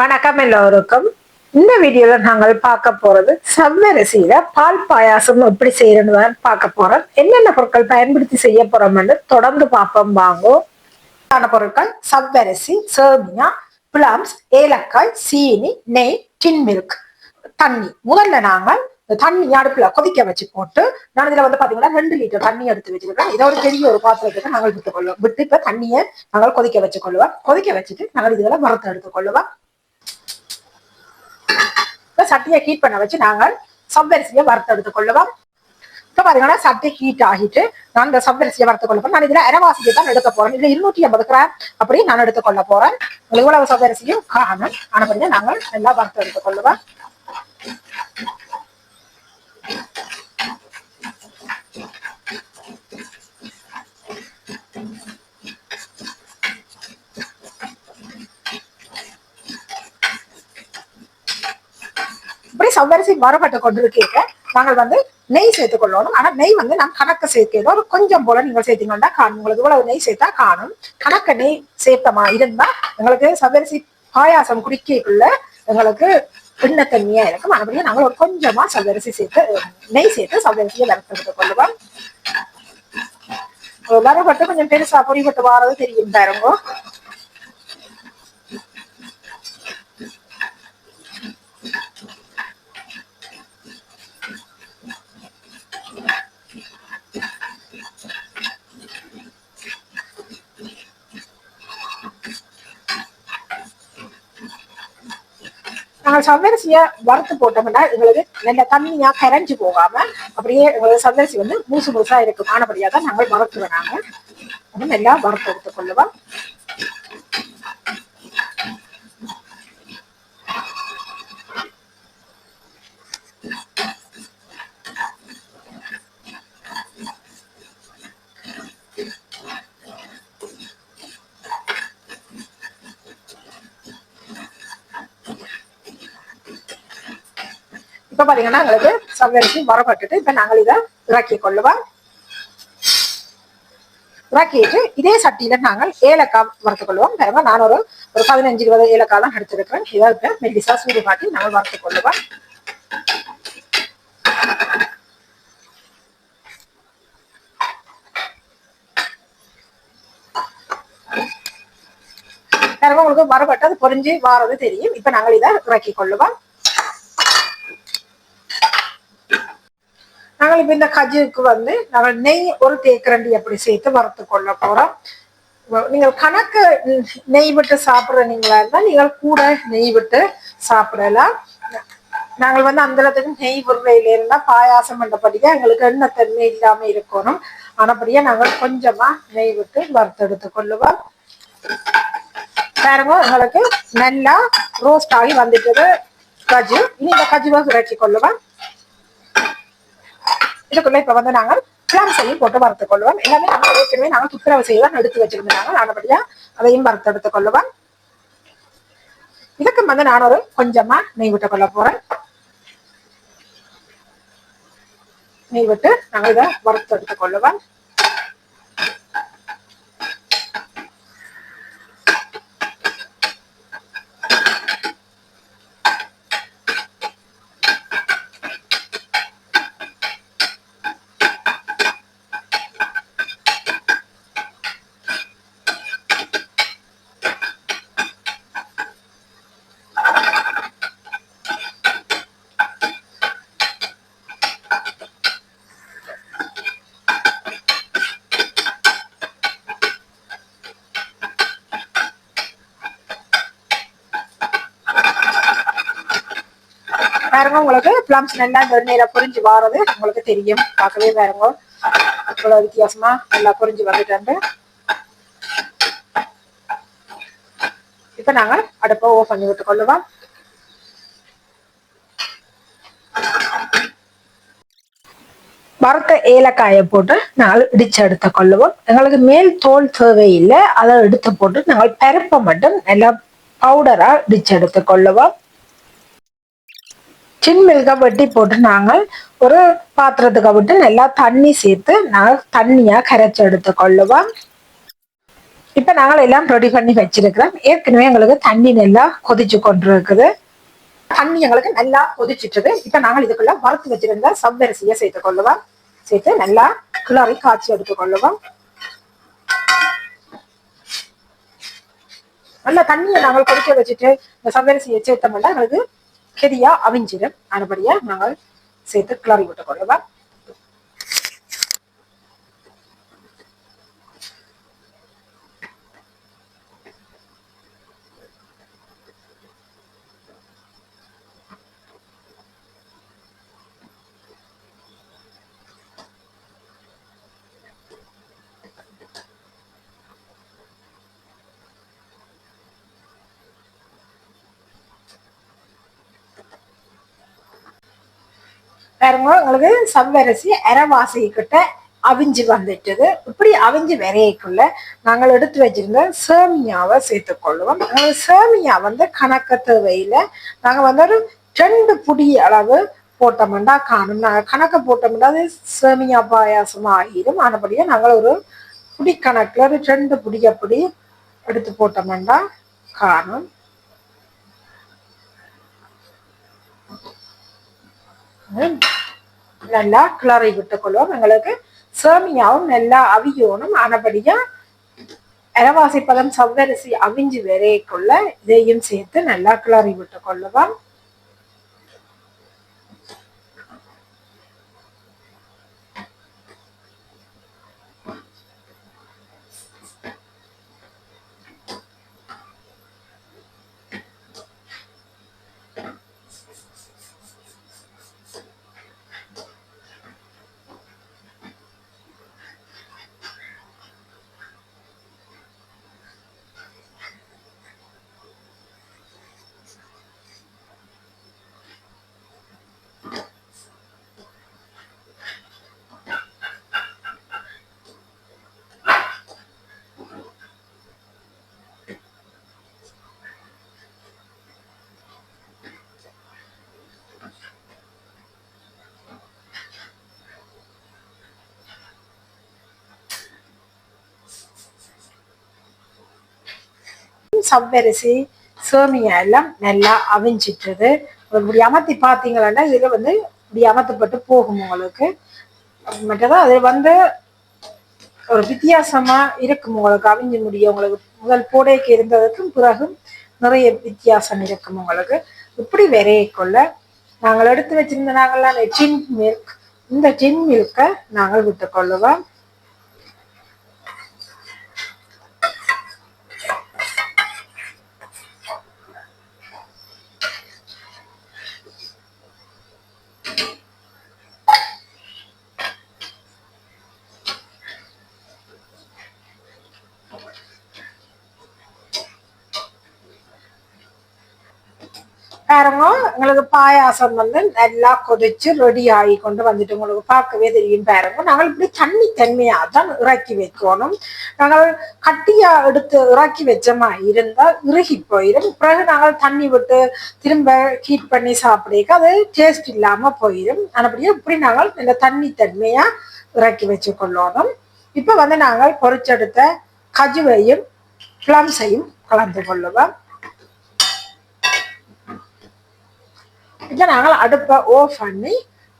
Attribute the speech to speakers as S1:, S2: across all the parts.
S1: வணக்கம் எல்லோருக்கும். இந்த வீடியோல நாங்கள் பார்க்க போறது சவ்வரிசியில பால் பாயாசம் எப்படி செய்யறதுன்னு பார்க்க போறோம். என்னென்ன பொருட்கள் பயன்படுத்தி செய்ய போறோம்னு தொடர்ந்து பார்ப்போம். வாங்கும் பொருட்கள்? சவ்வரிசி சேமியா பிளாம்ஸ் ஏலக்காய் சீனி நெய் டின் மில்க். தண்ணி. முதல்ல நாங்கள் தண்ணி அடுப்புல கொதிக்க வச்சு போட்டு நான் இதுல வந்து பாத்தீங்கன்னா ரெண்டு லிட்டர் தண்ணி எடுத்து வச்சிருக்கேன். இதை ஒரு பெரிய ஒரு பாத்திரத்துக்கு நாங்கள் விட்டு கொள்வோம் விட்டு இப்ப தண்ணியை நாங்கள் கொதிக்க வச்சு கொள்ளுவோம் கொதிக்க வச்சுட்டு நாங்கள் இதுல வறுத்து எடுத்துக் கொள்ளுவோம் சட்டியை ஹீட் பண்ண வச்சு நாங்கள் சவ்வரிசியை வறுத்தெடுத்து கொள்ளுவோம். இப்போ பார்த்தீங்கன்னா சட்டி ஹீட் ஆகிட்டு நான் இந்த சவ்வரிசியை வறுத்து கொள்ள நான் இதில் அரைவாசியை தான் எடுக்க போறேன். இதில் இருநூற்றி ஐம்பது கிராம் அப்படி நான் எடுத்துக் கொள்ள போறேன். உங்களுக்கு இவ்வளவு சவ்வரிசியும் காணும். ஆனபடியா நாங்கள் நல்லா வறுத்து எடுத்துக் சவ்வரிசி வரப்பட்டு கொண்டிருக்கீங்க நாங்கள் வந்து நெய் சேர்த்துக் கொள்ளணும் ஆனா நெய் வந்து நான் கணக்கு சேர்க்கிறோம் ஒரு கொஞ்சம் போல நீங்கள் சேர்த்தீங்கன்னா காணும். உங்களுக்கு இவ்வளவு நெய் சேர்த்தா காணும். கணக்க நெய் சேர்த்தமா இருந்தா எங்களுக்கு சவ்வரிசி பாயாசம் குடிக்கக்குள்ள எங்களுக்கு பின்னத்தன்மையா இருக்கும். மறுபடியும் நாங்கள் ஒரு கொஞ்சமா சவ்வரிசி சேர்த்து நெய் சேர்த்து சவ்வரிசியை வறுத்து கொள்ளுவோம் வரப்பட்டு கொஞ்சம் பெருசா பொறிபட்டு வாரது தெரியும் பாருங்க. நாங்கள் சவ்வரிசிய வறுத்து போட்டோம்னா எங்களுக்கு நல்ல தண்ணியா கரைஞ்சு போகாம அப்படியே எங்களுக்கு வந்து மூசு மூசா இருக்கும். ஆனபடியா தான் நாங்கள் வறுத்து வராங்க. நல்லா வறுத்து எடுத்துக் இப்ப பாத்தீங்கன்னா எங்களுக்கு சவ்வரிசி வரப்பட்டுட்டு இப்ப நாங்கள் இதை இறக்கி கொள்ளுவோம். இறக்கிட்டு இதே சட்டியில நாங்கள் ஏலக்காய் வறுத்துக் கொள்வோம். பாருங்க நான் ஒரு ஒரு பதினஞ்சு இருபது ஏலக்காய் தான் எடுத்திருக்கிறேன். இதை இப்ப மெல்லிசா சூடு காட்டி நாங்கள் வறுத்துக் கொள்ளுவோம். பாருங்க உங்களுக்கு வரப்பட்டு அது பொறிஞ்சு வாரது தெரியும். இப்ப நாங்கள் இதை இறக்கி கொள்ளுவோம். நாங்கள் இந்த கஜுக்கு வந்து நாங்கள் நெய் ஒரு தேக்கரண்டி அப்படி சேர்த்து வறுத்து கொள்ள போகிறோம் நீங்கள் கணக்கு நெய் விட்டு சாப்பிட்ற நீங்களா இருந்தால் நீங்கள் கூட நெய் விட்டு சாப்பிடலாம். நாங்கள் வந்து அந்த இடத்துக்கு நெய் விடுறையில இருந்தால் பாயாசம் பண்ணபடியா எங்களுக்கு என்ன தன்மை இல்லாம இருக்கணும். ஆனபடியா நாங்கள் கொஞ்சமா நெய் விட்டு வறுத்தெடுத்து கொள்ளுவோம். பாருங்க எங்களுக்கு நல்லா ரோஸ்ட் ஆகி வந்துட்டது. கஜு. இனி இந்த கஜுவை இறக்கி கொள்ளுவேன் இதுக்குள்ள இப்ப வந்து நாங்கள் பிளான்ஸையும் போட்டு வறுத்து கொள்வோம் எல்லாமே நாங்கள் ஏற்கனவே நாங்கள் துப்புரவு செய்ய எடுத்து வச்சிருந்தாங்க நல்லபடியா அதையும் வறுத்து கொள்வோம் கொள்ளுவோம். இதுக்கு வந்து நான் ஒரு கொஞ்சமா நெய் விட்டு கொள்ள போறேன். நெய் விட்டு நாங்கள் இதை வறுத்து எடுத்து கொள்ளுவோம். பாருங்க உங்களுக்கு பிளம்ஸ் நல்லா வெண்ணெயில புரிஞ்சு வாரது உங்களுக்கு தெரியும். பார்க்கவே பாருங்க. இவ்வளவு வித்தியாசமா நல்லா புரிஞ்சு வந்துட்டு இப்ப நாங்க அடுப்பை ஓ பண்ணி விட்டு கொள்ளுவோம். வறுத்த ஏலக்காயை போட்டு நாங்கள் இடிச்சு எடுத்து கொள்ளுவோம். எங்களுக்கு மேல் தோல் தேவையில்லை. அதை எடுத்து போட்டு நாங்கள் பருப்பை மட்டும் நல்லா பவுடரா இடிச்சு எடுத்து கொள்ளுவோம். சின்மில்க வெட்டி போட்டு நாங்கள் ஒரு பாத்திரத்துக்கு விட்டு நல்லா தண்ணி சேர்த்து நாங்கள் தண்ணியா கரைச்சி எடுத்து கொள்ளுவோம். இப்ப நாங்கள் எல்லாம் ரெடி பண்ணி வச்சிருக்கிறோம். ஏற்கனவே எங்களுக்கு தண்ணி நல்லா கொதிச்சு கொண்டு இருக்குது தண்ணி எங்களுக்கு நல்லா கொதிச்சிட்டது. இப்ப நாங்கள் இதுக்குள்ள வறுத்து வச்சிருந்த சவ்வரிசியை சேர்த்து கொள்ளுவோம். சேர்த்து நல்லா கிளறி காய்ச்சி எடுத்து கொள்ளுவோம். நல்லா தண்ணியை நாங்கள் கொதிக்க வச்சுட்டு இந்த சவ்வரிசியை சேர்த்தோம்னா எங்களுக்கு கெதியா அவிஞ்சிடும் அதுபடியா நாங்கள் சேர்த்து கிளறி விட்டுக் கொள்ளுவோம். பாருங்க உங்களுக்கு சவ்வரிசி அரைவாசி அவிஞ்சு வந்துட்டது. இப்படி அவிஞ்சு விரையக்குள்ள நாங்கள் எடுத்து வச்சிருந்த சேமியாவை சேர்த்துக்கொள்ளுவோம் சேமியா வந்து கணக்க தேவையில்ல நாங்கள் வந்து ஒரு ரெண்டு புடி அளவு போட்டோம்னா காணும். நாங்கள் கணக்கை போட்டோம்னா அது சேமியா பாயாசமாக ஆகிடும். ஆனபடியே நாங்கள் ஒரு புடி கணக்கில் ஒரு ரெண்டு புடி அப்படி எடுத்து போட்டோம்னா காணும். நல்லா கிளறி விட்டுக்கொள்வோம் எங்களுக்கு சேமியாவும் நல்லா அவியணும் ஆனபடியா இலவாசி பழம் சவ்வரிசி அவிஞ்சு வரைக்குள்ள இதையும் சேர்த்து நல்லா கிளறி விட்டு சவ்வரிசி சேமியா எல்லாம் நல்லா அவிஞ்சிட்டுது. இப்படி அமர்த்தி பார்த்தீங்கன்னா இதில் வந்து இப்படி அமர்த்தப்பட்டு போகும் உங்களுக்கு. மற்றது அது வந்து ஒரு வித்தியாசமாக இருக்கும் உங்களுக்கு அவிஞ்சு முடியும் உங்களுக்கு. முதல் போடைக்கு இருந்ததுக்கும் பிறகு நிறைய வித்தியாசம் இருக்கும் உங்களுக்கு. இப்படி விரையக்குள்ள நாங்கள் எடுத்து வச்சிருந்த நாங்கள்லாம் டின் மில்க் இந்த டின் மில்க்கை நாங்கள் விட்டுக்கொள்ளுவோம். பாருங்க உங்களுக்கு பாயாசம் வந்து நல்லா கொதிச்சு ரெடி ஆகி கொண்டு வந்துட்டு உங்களுக்கு பார்க்கவே தெரியும் பாருங்க நாங்கள் இப்படி தண்ணி தன்மையாக தான் இறக்கி வைக்கணும் நாங்கள் கட்டியா எடுத்து இறக்கி வச்சோமா இருந்தால் இறுகி போயிடும் பிறகு நாங்கள் தண்ணி விட்டு திரும்ப ஹீட் பண்ணி சாப்பிடுக்க அது டேஸ்ட் இல்லாமல் போயிடும் அப்படியே இப்படி நாங்கள் இந்த தண்ணி தன்மையாக இறக்கி வச்சு கொள்ளணும் இப்போ வந்து நாங்கள் பொறிச்செடுத்த கஜுவையும் பிளம்ஸையும் கலந்து கொள்ளுவோம் இதை நாங்கள் அடுப்பை ஓஃப் பண்ணி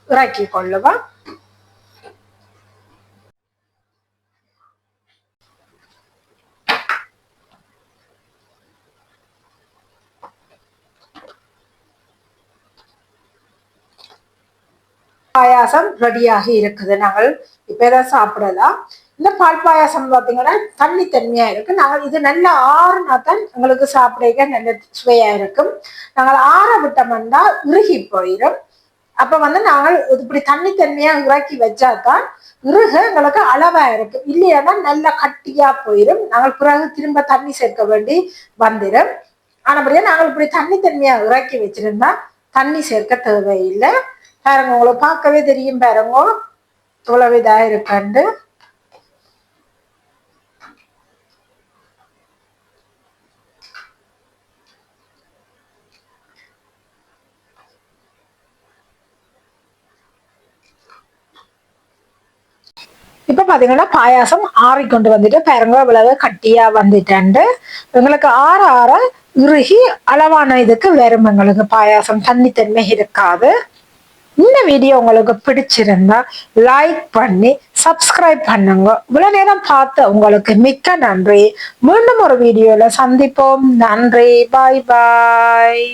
S1: இறக்கி கொள்ளுவோம் பாயாசம் ரெடியாகி இருக்குது நாங்கள் இப்ப ஏதாவது சாப்பிடலாம் இந்த பால் பாயாசம் பார்த்தீங்கன்னா தண்ணி தன்மையா இருக்கு நாங்கள் இது நல்லா ஆறுனா தான் எங்களுக்கு சாப்பிட நல்ல சுவையா இருக்கும். நாங்கள் ஆற விட்டோம்னா இறுகி போயிடும் அப்ப வந்து நாங்கள் இப்படி தண்ணி தன்மையாக இறக்கி வச்சா தான் இறுக எங்களுக்கு அளவா இருக்கும். இல்லையானா நல்லா கட்டியா போயிடும் நாங்கள் பிறகு திரும்ப தண்ணி சேர்க்க வேண்டி வந்துடும் ஆனபடியாக நாங்கள் இப்படி தண்ணி தன்மையா இறக்கி வச்சிருந்தா தண்ணி சேர்க்க தேவையில்லை. பாருங்க உங்களுக்கு பார்க்கவே தெரியும் பாருங்க. இவ்வளவு இதாக இருக்காண்டு. பார்த்தீங்கன்னா பாத்தீங்கன்னா பாயாசம் ஆறிக்கொண்டு வந்துட்டு பாருங்க இவ்வளவு கட்டியா வந்துட்டேன்ட்டு. எங்களுக்கு ஆற ஆற இறுகி அளவான இதுக்கு வரும் எங்களுக்கு பாயாசம் தண்ணித்தன்மை இருக்காது. இந்த வீடியோ உங்களுக்கு பிடிச்சிருந்தா லைக் பண்ணி சப்ஸ்கிரைப் பண்ணுங்க. இவ்வளவு நேரம் பார்த்த உங்களுக்கு மிக்க நன்றி. மீண்டும் ஒரு வீடியோல சந்திப்போம். நன்றி. பாய் பாய்